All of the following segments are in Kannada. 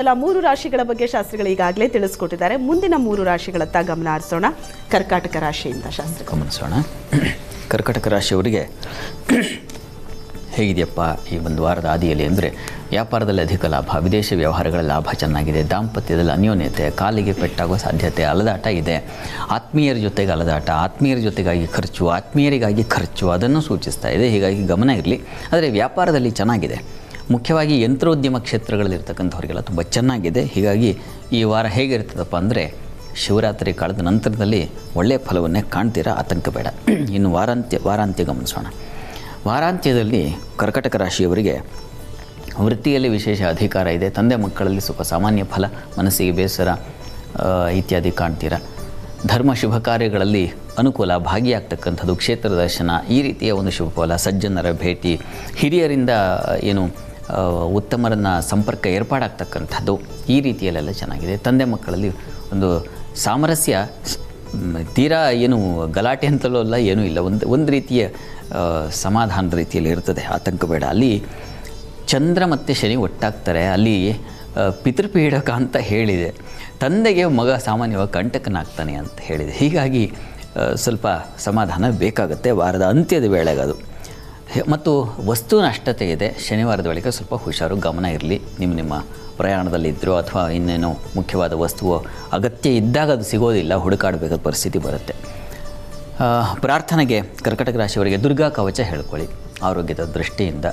ಅಲ್ಲ ಮೂರು ರಾಶಿಗಳ ಬಗ್ಗೆ ಶಾಸ್ತ್ರಿಗಳು ಈಗಾಗಲೇ ತಿಳಿಸ್ಕೊಟ್ಟಿದ್ದಾರೆ. ಮುಂದಿನ ಮೂರು ರಾಶಿಗಳತ್ತ ಗಮನ ಹರಿಸೋಣ. ಕರ್ಕಾಟಕ ರಾಶಿಯಿಂದ ಶಾಸ್ತ್ರ. ಗಮನಿಸೋಣ. ಕರ್ಕಾಟಕ ರಾಶಿಯವರಿಗೆ ಹೇಗಿದೆಯಪ್ಪ ಈ ಒಂದು ವಾರದ ಆದಿಯಲ್ಲಿ ಅಂದರೆ ವ್ಯಾಪಾರದಲ್ಲಿ ಅಧಿಕ ಲಾಭ, ವಿದೇಶಿ ವ್ಯವಹಾರಗಳ ಲಾಭ ಚೆನ್ನಾಗಿದೆ, ದಾಂಪತ್ಯದಲ್ಲಿ ಅನ್ಯೋನ್ಯತೆ, ಕಾಲಿಗೆ ಪೆಟ್ಟಾಗುವ ಸಾಧ್ಯತೆ, ಅಲದಾಟ ಇದೆ. ಆತ್ಮೀಯರ ಜೊತೆಗೆ ಅಲದಾಟ, ಆತ್ಮೀಯರ ಜೊತೆಗಾಗಿ ಖರ್ಚು, ಆತ್ಮೀಯರಿಗಾಗಿ ಖರ್ಚು ಅದನ್ನು ಸೂಚಿಸ್ತಾ ಇದೆ. ಹೀಗಾಗಿ ಗಮನ ಇರಲಿ. ಆದರೆ ವ್ಯಾಪಾರದಲ್ಲಿ ಚೆನ್ನಾಗಿದೆ. ಮುಖ್ಯವಾಗಿ ಯಂತ್ರೋದ್ಯಮ ಕ್ಷೇತ್ರಗಳಲ್ಲಿರ್ತಕ್ಕಂಥವ್ರಿಗೆಲ್ಲ ತುಂಬ ಚೆನ್ನಾಗಿದೆ. ಹೀಗಾಗಿ ಈ ವಾರ ಹೇಗಿರ್ತದಪ್ಪ ಅಂದರೆ ಶಿವರಾತ್ರಿ ಕಳೆದ ನಂತರದಲ್ಲಿ ಒಳ್ಳೆಯ ಫಲವನ್ನೇ ಕಾಣ್ತೀರಾ? ಆತಂಕ ಬೇಡ ಇನ್ನು ವಾರಾಂತ್ಯ ವಾರಾಂತ್ಯ ಗಮನಿಸೋಣ. ವಾರಾಂತ್ಯದಲ್ಲಿ ಕರ್ಕಟಕ ರಾಶಿಯವರಿಗೆ ವೃತ್ತಿಯಲ್ಲಿ ವಿಶೇಷ ಅಧಿಕಾರ ಇದೆ. ತಂದೆ ಮಕ್ಕಳಲ್ಲಿ ಸ್ವಲ್ಪ ಸಾಮಾನ್ಯ ಫಲ, ಮನಸ್ಸಿಗೆ ಬೇಸರ ಇತ್ಯಾದಿ ಕಾಣ್ತೀರಾ? ಧರ್ಮ ಶುಭ ಕಾರ್ಯಗಳಲ್ಲಿ ಅನುಕೂಲ, ಭಾಗಿಯಾಗ್ತಕ್ಕಂಥದ್ದು ಕ್ಷೇತ್ರ ದರ್ಶನ, ಈ ರೀತಿಯ ಒಂದು ಶುಭ ಫಲ, ಸಜ್ಜನರ ಭೇಟಿ, ಹಿರಿಯರಿಂದ ಏನು ಉತ್ತಮರನ್ನ ಸಂಪರ್ಕ ಏರ್ಪಾಡಾಗ್ತಕ್ಕಂಥದ್ದು ಈ ರೀತಿಯಲ್ಲೆಲ್ಲ ಚೆನ್ನಾಗಿದೆ. ತಂದೆ ಮಕ್ಕಳಲ್ಲಿ ಒಂದು ಸಾಮರಸ್ಯ ತೀರಾ ಏನು ಗಲಾಟೆ ಅಂತಲೂ ಅಲ್ಲ, ಏನೂ ಇಲ್ಲ. ಒಂದು ಒಂದು ರೀತಿಯ ಸಮಾಧಾನದ ರೀತಿಯಲ್ಲಿ ಇರ್ತದೆ. ಆತಂಕ ಬೇಡ. ಅಲ್ಲಿ ಚಂದ್ರ ಮತ್ತು ಶನಿ ಒಟ್ಟಾಗ್ತಾರೆ. ಅಲ್ಲಿ ಪಿತೃಪೀಡಕ ಅಂತ ಹೇಳಿದೆ. ತಂದೆಗೆ ಮಗ ಸಾಮಾನ್ಯವಾಗಿ ಕಂಟಕನಾಗ್ತಾನೆ ಅಂತ ಹೇಳಿದೆ. ಹೀಗಾಗಿ ಸ್ವಲ್ಪ ಸಮಾಧಾನ ಬೇಕಾಗುತ್ತೆ ವಾರದ ಅಂತ್ಯದ ವೇಳೆಗೆ ಅದು. ಮತ್ತು ವಸ್ತು ನಷ್ಟತೆ ಇದೆ. ಶನಿವಾರದ ಬಳಿಕ ಸ್ವಲ್ಪ ಹುಷಾರು, ಗಮನ ಇರಲಿ. ನಿಮ್ಮ ನಿಮ್ಮ ಪ್ರಯಾಣದಲ್ಲಿದ್ದರೂ ಅಥವಾ ಇನ್ನೇನೋ ಮುಖ್ಯವಾದ ವಸ್ತುವು ಅಗತ್ಯ ಇದ್ದಾಗ ಅದು ಸಿಗೋದಿಲ್ಲ, ಹುಡುಕಾಡಬೇಕಾದ ಪರಿಸ್ಥಿತಿ ಬರುತ್ತೆ. ಪ್ರಾರ್ಥನೆಗೆ ಕರ್ಕಟಕ ರಾಶಿಯವರಿಗೆ ದುರ್ಗಾ ಕವಚ ಹೇಳ್ಕೊಳ್ಳಿ. ಆರೋಗ್ಯದ ದೃಷ್ಟಿಯಿಂದ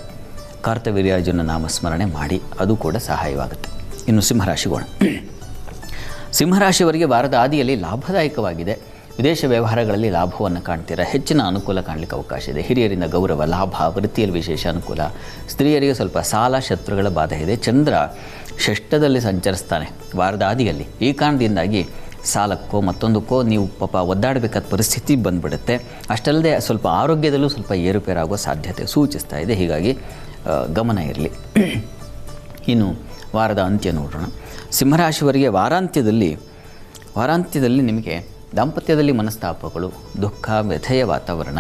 ಕಾರ್ತವೀರ್ಯಾರ್ಜುನ ನಾಮಸ್ಮರಣೆ ಮಾಡಿ, ಅದು ಕೂಡ ಸಹಾಯವಾಗುತ್ತೆ. ಇನ್ನು ಸಿಂಹರಾಶಿಗೋಣ. ಸಿಂಹರಾಶಿಯವರಿಗೆ ವಾರದ ಆದಿಯಲ್ಲಿ ಲಾಭದಾಯಕವಾಗಿದೆ. ವಿದೇಶ ವ್ಯವಹಾರಗಳಲ್ಲಿ ಲಾಭವನ್ನು ಕಾಣ್ತೀರಾ? ಹೆಚ್ಚಿನ ಅನುಕೂಲ ಕಾಣಲಿಕ್ಕೆ ಅವಕಾಶ ಇದೆ. ಹಿರಿಯರಿಂದ ಗೌರವ, ಲಾಭ, ವೃತ್ತಿಯಲ್ಲಿ ವಿಶೇಷ ಅನುಕೂಲ. ಸ್ತ್ರೀಯರಿಗೆ ಸ್ವಲ್ಪ ಸಾಲ ಶತ್ರುಗಳ ಬಾಧೆ ಇದೆ. ಚಂದ್ರ ಷಷ್ಠದಲ್ಲಿ ಸಂಚರಿಸ್ತಾನೆ. ವಾರದ ಆದಿಯಲ್ಲಿ. ಈ ಕಾರಣದಿಂದಾಗಿ ಸಾಲಕ್ಕೋ ಮತ್ತೊಂದಕ್ಕೋ ನೀವು ಪಾಪ ಒದ್ದಾಡಬೇಕಾದ ಪರಿಸ್ಥಿತಿ ಬಂದ್ಬಿಡುತ್ತೆ. ಅಷ್ಟಲ್ಲದೆ ಸ್ವಲ್ಪ ಆರೋಗ್ಯದಲ್ಲೂ ಸ್ವಲ್ಪ ಏರುಪೇರಾಗುವ ಸಾಧ್ಯತೆ ಸೂಚಿಸ್ತಾ ಇದೆ. ಹೀಗಾಗಿ ಗಮನ ಇರಲಿ. ಇನ್ನು ವಾರದ ಅಂತ್ಯ ನೋಡೋಣ. ಸಿಂಹರಾಶಿಯವರಿಗೆ ವಾರಾಂತ್ಯದಲ್ಲಿ ವಾರಾಂತ್ಯದಲ್ಲಿ ನಿಮಗೆ ದಾಂಪತ್ಯದಲ್ಲಿ ಮನಸ್ತಾಪಗಳು, ದುಃಖ, ವ್ಯಥೆಯ ವಾತಾವರಣ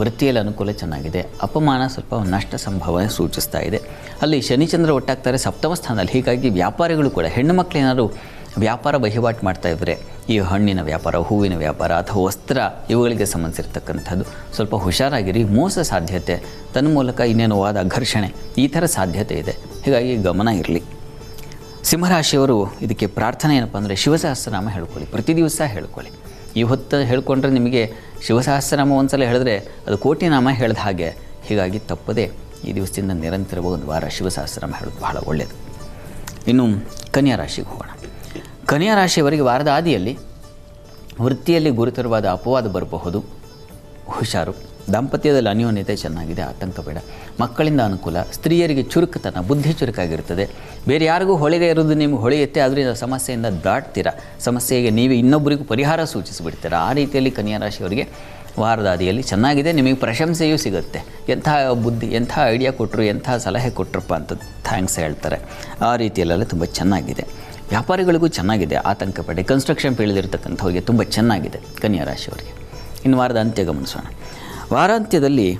ವೃತ್ತಿಯಲ್ಲಿ ಅನುಕೂಲ ಚೆನ್ನಾಗಿದೆ, ಅಪಮಾನ ಸ್ವಲ್ಪ ನಷ್ಟ ಸಂಭಾವನೆ ಸೂಚಿಸ್ತಾ ಇದೆ. ಅಲ್ಲಿ ಶನಿಚಂದ್ರ ಒಟ್ಟಾಗ್ತಾರೆ, ಸಪ್ತಮ ಸ್ಥಾನದಲ್ಲಿ. ಹೀಗಾಗಿ ವ್ಯಾಪಾರಿಗಳು ಕೂಡ, ಹೆಣ್ಣು ಮಕ್ಕಳೇನಾದ್ರು ವ್ಯಾಪಾರ ವಹಿವಾಟು ಮಾಡ್ತಾ ಇದ್ದರೆ ಈ ಹಣ್ಣಿನ ವ್ಯಾಪಾರ, ಹೂವಿನ ವ್ಯಾಪಾರ ಅಥವಾ ವಸ್ತ್ರ, ಇವುಗಳಿಗೆ ಸಂಬಂಧಿಸಿರ್ತಕ್ಕಂಥದ್ದು, ಸ್ವಲ್ಪ ಹುಷಾರಾಗಿರಿ, ಮೋಸ ಸಾಧ್ಯತೆ. ತನ್ನ ಮೂಲಕ ಇನ್ನೇನು ವಾದ ಘರ್ಷಣೆ, ಈ ಥರ ಸಾಧ್ಯತೆ ಇದೆ. ಹೀಗಾಗಿ ಗಮನ ಇರಲಿ. ಸಿಂಹರಾಶಿಯವರು ಇದಕ್ಕೆ ಪ್ರಾರ್ಥನೆ ಏನಪ್ಪ ಅಂದರೆ ಶಿವಸಹಸ್ರನಾಮ ಹೇಳ್ಕೊಳ್ಳಿ. ಪ್ರತಿ ದಿವಸ ಹೇಳ್ಕೊಳ್ಳಿ. ಈ ಹೊತ್ತು ಹೇಳ್ಕೊಂಡ್ರೆ ನಿಮಗೆ ಶಿವಸಹಸ್ರನಾಮ ಒಂದ್ಸಲ ಹೇಳಿದ್ರೆ ಅದು ಕೋಟಿ ನಾಮ ಹೇಳಿದ ಹಾಗೆ. ಹೀಗಾಗಿ ತಪ್ಪದೆ ಈ ದಿವಸದಿಂದ ನಿರಂತರವಾಗಿ ಒಂದು ವಾರ ಶಿವಸಹಸ್ರನಾಮ ಹೇಳೋದು ಬಹಳ ಒಳ್ಳೆಯದು ಇನ್ನು ಕನ್ಯಾ ರಾಶಿಗೆ ಹೋಗೋಣ. ಕನ್ಯಾ ರಾಶಿಯವರಿಗೆ ವಾರದ ಆದಿಯಲ್ಲಿ ವೃತ್ತಿಯಲ್ಲಿ ಗುರುತರವಾದ ಅಪವಾದ ಬರಬಹುದು. ಹುಷಾರು. ದಾಂಪತ್ಯದಲ್ಲಿ ಅನ್ಯೋನ್ಯತೆ ಚೆನ್ನಾಗಿದೆ, ಆತಂಕ ಬೇಡ. ಮಕ್ಕಳಿಂದ ಅನುಕೂಲ, ಸ್ತ್ರೀಯರಿಗೆ ಚುರುಕುತನ, ಬುದ್ಧಿ ಚುರುಕಾಗಿರ್ತದೆ ಬೇರೆ ಯಾರಿಗೂ ಹೊಳೆಗೆ ಇರೋದು ನಿಮಗೆ ಹೊಳೆಯುತ್ತೆ ಅದರಿಂದ ಸಮಸ್ಯೆಯಿಂದ ದಾಟ್ತೀರಾ? ಸಮಸ್ಯೆಗೆ ನೀವು ಇನ್ನೊಬ್ಬರಿಗೂ ಪರಿಹಾರ ಸೂಚಿಸಿಬಿಡ್ತೀರಾ? ಆ ರೀತಿಯಲ್ಲಿ ಕನ್ಯಾ ರಾಶಿಯವರಿಗೆ ವಾರದ ಹಾದಿಯಲ್ಲಿ ಚೆನ್ನಾಗಿದೆ, ನಿಮಗೆ ಪ್ರಶಂಸೆಯೂ ಸಿಗುತ್ತೆ. ಎಂಥ ಬುದ್ಧಿ ಎಂಥ ಐಡಿಯಾ ಕೊಟ್ಟರು ಎಂಥ ಸಲಹೆ ಕೊಟ್ಟರಪ್ಪ ಅಂತ ಥ್ಯಾಂಕ್ಸ್ ಹೇಳ್ತಾರೆ. ಆ ರೀತಿಯಲ್ಲೆಲ್ಲ ತುಂಬ ಚೆನ್ನಾಗಿದೆ. ವ್ಯಾಪಾರಿಗಳಿಗೂ ಚೆನ್ನಾಗಿದೆ, ಆತಂಕ ಪಡೆ. ಕನ್ಸ್ಟ್ರಕ್ಷನ್ ಫೀಲ್ಡ್ ತುಂಬ ಚೆನ್ನಾಗಿದೆ ಕನ್ಯಾ ರಾಶಿಯವರಿಗೆ ಇನ್ನು ವಾರದ ಅಂತ್ಯ ಗಮನಿಸೋಣ. ವಾರಾಂತ್ಯದಲ್ಲಿ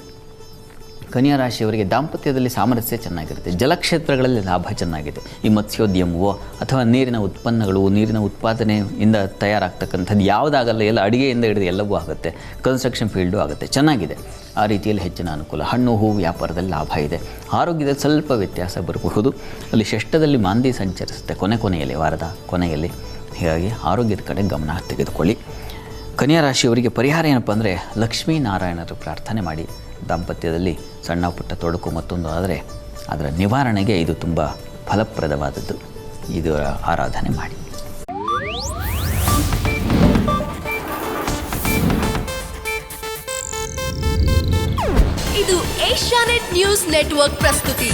ಕನ್ಯಾ ರಾಶಿಯವರಿಗೆ ದಾಂಪತ್ಯದಲ್ಲಿ ಸಾಮರಸ್ಯ ಚೆನ್ನಾಗಿರುತ್ತೆ. ಜಲಕ್ಷೇತ್ರಗಳಲ್ಲಿ ಲಾಭ ಚೆನ್ನಾಗಿದೆ. ಈ ಮತ್ಸ್ಯೋದ್ಯಮವೋ ಅಥವಾ ನೀರಿನ ಉತ್ಪನ್ನಗಳು, ನೀರಿನ ಉತ್ಪಾದನೆಯಿಂದ ತಯಾರಾಗ್ತಕ್ಕಂಥದ್ದು ಯಾವುದಾಗಲ್ಲ ಎಲ್ಲ ಅಡುಗೆಯಿಂದ ಹಿಡಿದು ಎಲ್ಲವೂ ಆಗುತ್ತೆ. ಕನ್ಸ್ಟ್ರಕ್ಷನ್ ಫೀಲ್ಡು ಆಗುತ್ತೆ. ಚೆನ್ನಾಗಿದೆ. ಆ ರೀತಿಯಲ್ಲಿ ಹೆಚ್ಚಿನ ಅನುಕೂಲ. ಹಣ್ಣು ಹೂವು ವ್ಯಾಪಾರದಲ್ಲಿ ಲಾಭ ಇದೆ. ಆರೋಗ್ಯದಲ್ಲಿ ಸ್ವಲ್ಪ ವ್ಯತ್ಯಾಸ ಬರಬಹುದು. ಅಲ್ಲಿ ಷಷ್ಠದಲ್ಲಿ ಮಾಂದಿ ಸಂಚರಿಸುತ್ತೆ. ಕೊನೆ ಕೊನೆಯಲ್ಲಿ, ವಾರದ ಕೊನೆಯಲ್ಲಿ. ಹೀಗಾಗಿ ಆರೋಗ್ಯದ ಕಡೆ ಗಮನ ತೆಗೆದುಕೊಳ್ಳಿ. ಕನ್ಯಾ ರಾಶಿಯವರಿಗೆ ಪರಿಹಾರ ಏನಪ್ಪ ಅಂದರೆ ಲಕ್ಷ್ಮೀನಾರಾಯಣರು ಪ್ರಾರ್ಥನೆ ಮಾಡಿ. ದಾಂಪತ್ಯದಲ್ಲಿ ಸಣ್ಣ ಪುಟ್ಟ ತೊಡಕು ಮತ್ತೊಂದು ಆದರೆ ಅದರ ನಿವಾರಣೆಗೆ ಇದು ತುಂಬ ಫಲಪ್ರದವಾದದ್ದು. ಇದು ಆರಾಧನೆ ಮಾಡಿ. ಇದು ಏಷ್ಯಾನೆಟ್ ನ್ಯೂಸ್ ನೆಟ್ವರ್ಕ್ ಪ್ರಸ್ತುತಿ.